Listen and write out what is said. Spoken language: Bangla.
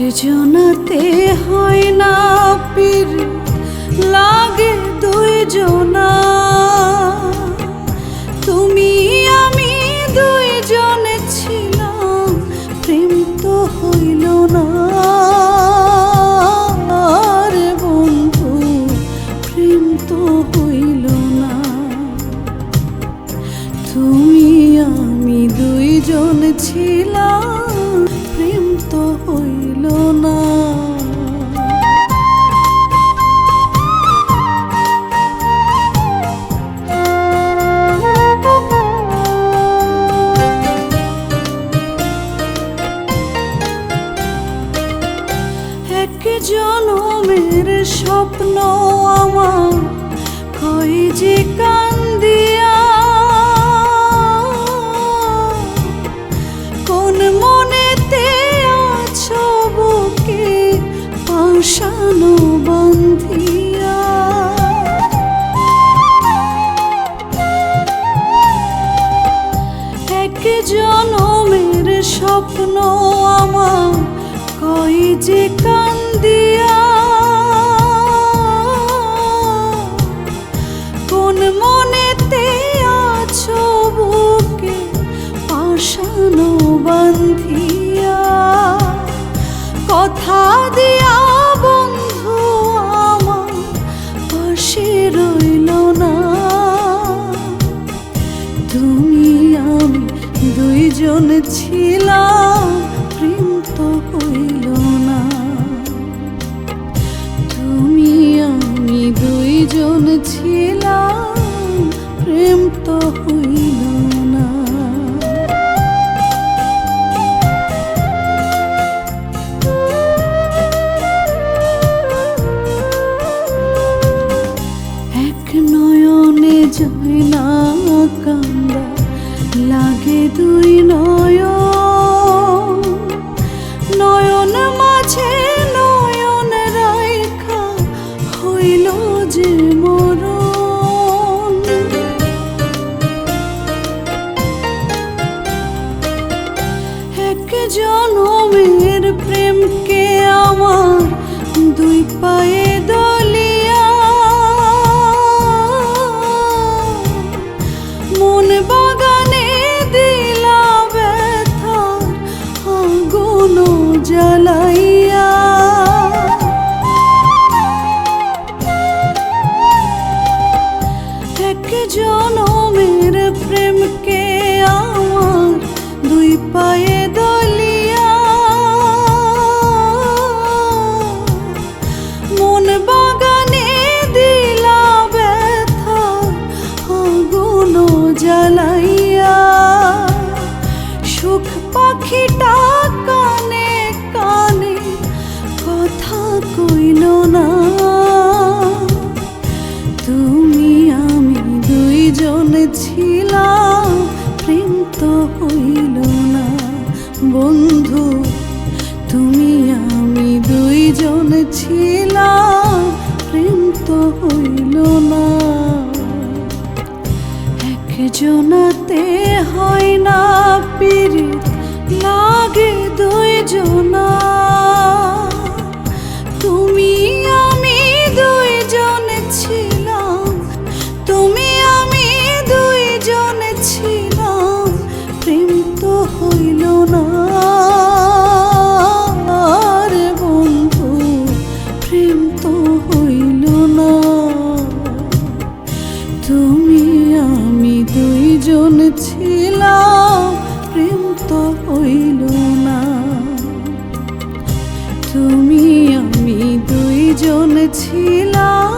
একজনাতে হয় না পীর, লাগে দুইজনা। তুমি, আমি দুইজনে ছিলাম, প্রেম তো হইল না। বন্ধু, প্রেম তো হইল না। তুমি, আমি দুইজন ছিলাম স্বপ্ন দুইজন ছিলাম, প্রেম তো হইল না। তুমি, আমি দুইজন ছিলাম, প্রেম তো হইল না। এক না কান্দা লাগে দুই নয়ন। নয়ন মাঝে নয়ন রাইখা হইল যে মরণ। এক জনমের প্রেমকে আমার দুই পায়ে জ্বালাইয়া এক জনমের প্রেমকে আমার দুই পায়ে দুইজন ছিলাম প্রেম তো হইল না। বন্ধু, তুমি, আমি দুইজন ছিলাম, প্রেম তো হইল না। একজনাতে হয় না পীড়িত, লাগে দুইজনা। দুইজন ছিলাম প্রেম তো হইল না। তুমি আমি দুইজন ছিলাম